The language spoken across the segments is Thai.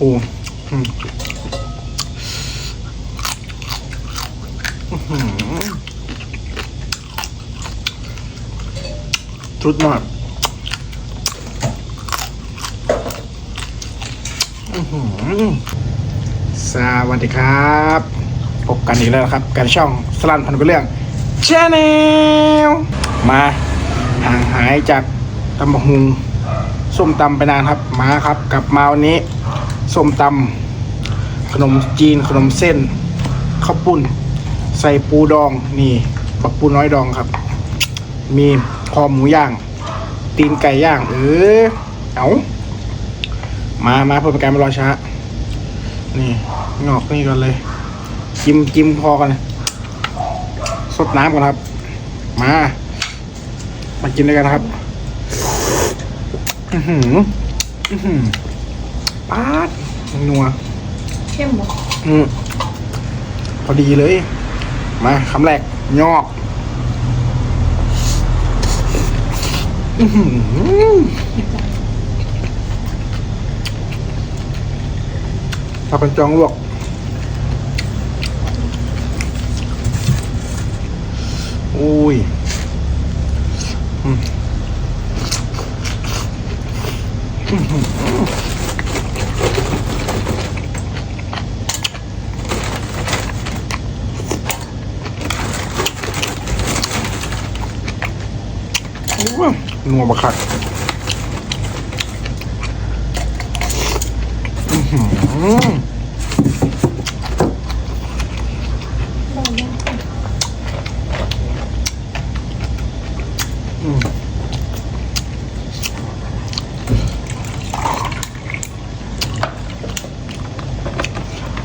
ปูอืมอื้อหือสุดมากสวัสดีครับพบกันอีกแล้วครับการช่องสลันพันธุ์เรื่องชาแนลมาห่างหายจากตำบะหุงส้มตำไปนานครับ มาครับ กลับมาวันนี้ ส้มตำขนมจีนขนมเส้นข้าวปุ้น ใส่ปูดองนี่บักปูน้อยดองครับ มีคอหมูย่าง ตีนไก่ย่างเออเอามามาเพื่อเป็นการไม่รอช้า นี่งอกนี่ก่อนเลยจิ้มจิ้มพอกันสดน้ำก่อนครับ มา มากินด้วยกันนะครับ อือหือ อือหือปาด นัวเข้มหมดอืมพอดีเลย มาคำแรกยอกอื้อหือถ้าเป็นจองลวกอุ้ยอืม โอ้ย นัวบักคัก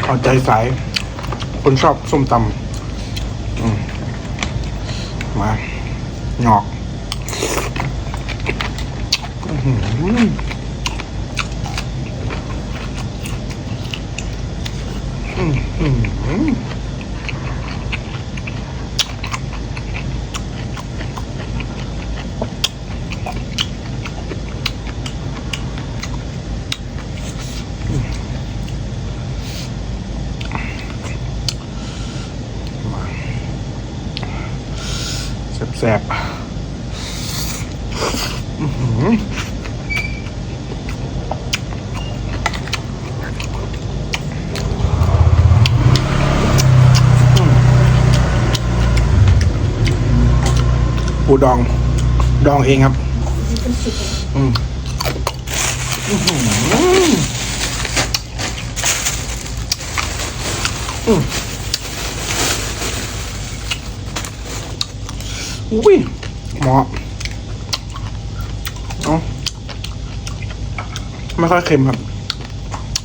เอาใจสาย คนชอบส้มตำมมาหงอก อื้อหืออื้อหือแซ่บๆอื้อหือ ปูดอง ดองเองครับอืมอื้อหืออืมอุ้ยหมาะเอาไม่ค่อยเค็มครับ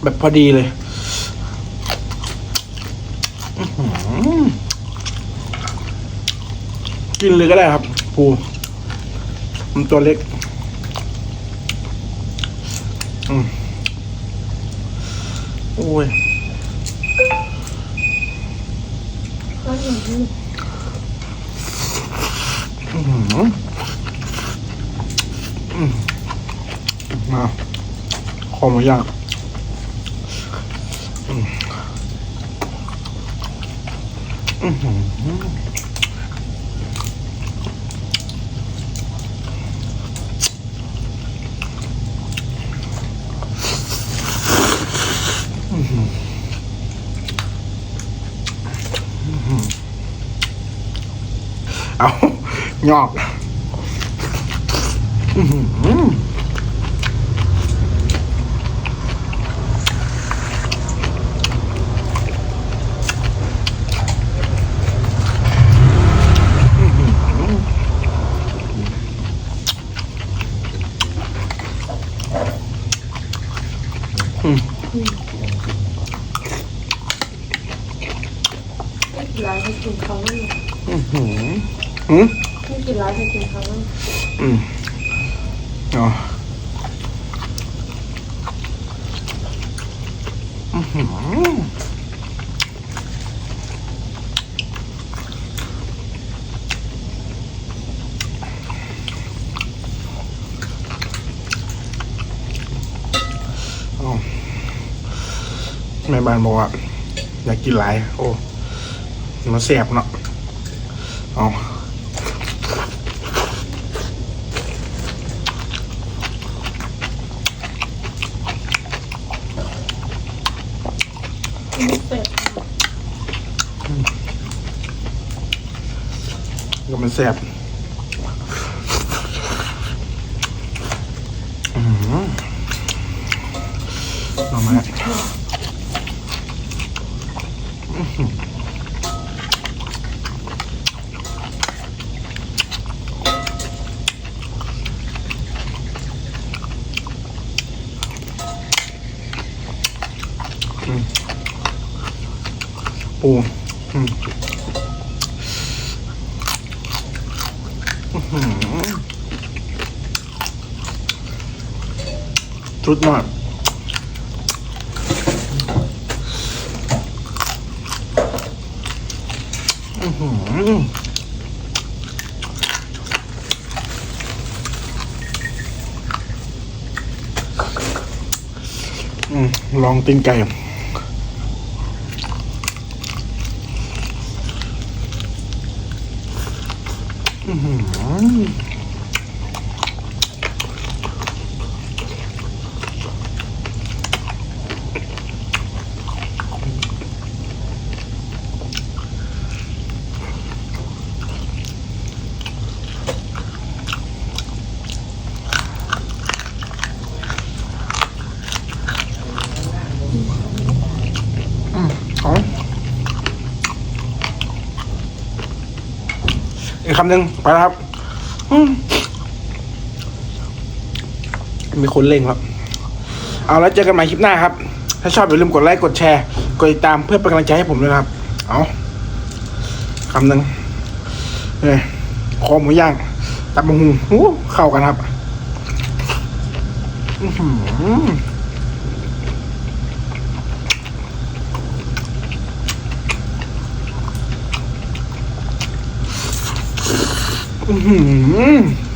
แบบพอดีเลยอือหือกินเลยก็ได้ครับ ปูมันตัวเล็ก อืมโอ้ยก็อย่างนี้อื้อหืออืมมาคอหมูย่างอืมอื้อหืออื้อหืออื้อหือ เอาหยอกอื้อหืออืมไม่กี่ร้านให้กินเขาไม่อื้อ หืออืมไม่กี่ร้านให้กินเขาไม่อืมอ๋ออื้อหืออ๋อแม่บ้านบอกว่าอยากกินหลาย โอ้ มาแสบเนาะเอ ไม่เสร็จก็มันแสบอืมเอามาอื้อหืออืม ปูอืมชุดมากอื้อหืออืมลองตีนไก่ อื้อหือ อืมเอาอีก คำหนึ่งไปแล้วครับมีคนเล่งครับ เอาแล้วเจอกันใหม่คลิปหน้าครับ ถ้าชอบอย่าลืมกดไลค์กดแชร์ กดติดตามเพื่อเป็นกำลังใจให้ผมด้วยครับ เอาคำหนึ่งเนี่ยคอหมูย่างตับมะฮุงอู้เข้ากันครับ อื อื้อหือ